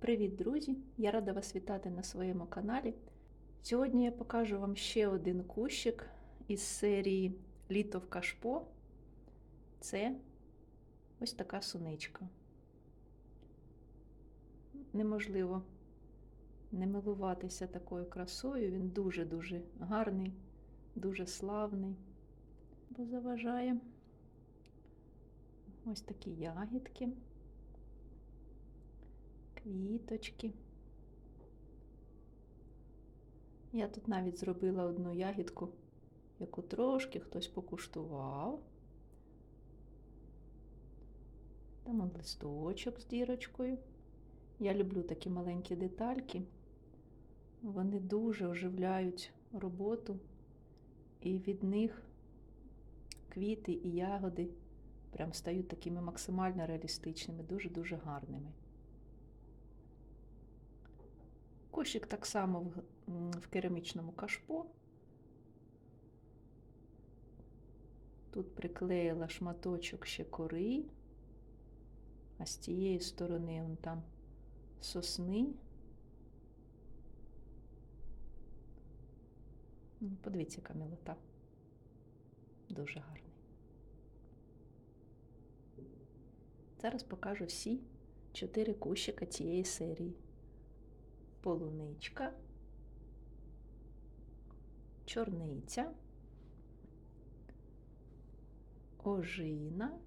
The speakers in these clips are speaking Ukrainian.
Привіт, друзі! Я рада вас вітати на своєму каналі. Сьогодні я покажу вам ще один кущик із серії Літо в кашпо. Це ось така суничка. Неможливо не милуватися такою красою. Він дуже-дуже гарний, дуже славний, бо заважає ось такі ягідки квіточки. Я тут навіть зробила одну ягідку, яку трошки хтось покуштував. Там он листочок з дірочкою. Я люблю такі маленькі детальки. Вони дуже оживляють роботу, і від них квіти і ягоди прям стають такими максимально реалістичними, дуже-дуже гарними. Кошик так само в, в керамічному кашпо. Тут приклеїла шматочок ще кори, а з тієї сторони вон там сосни. Ну, Подивіться, яка милота. Дуже гарний. Зараз покажу всі чотири кущика цієї серії полуничка, чорниця, ожина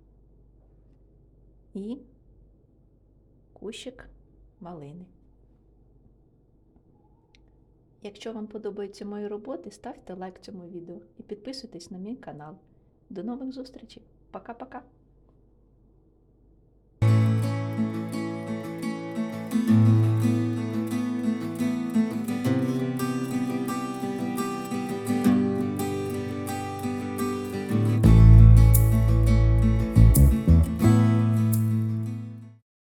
і кущик малини. Якщо вам подобаються мої роботи, ставте лайк цьому відео і підписуйтесь на мій канал. До нових зустрічей. Пока-пока!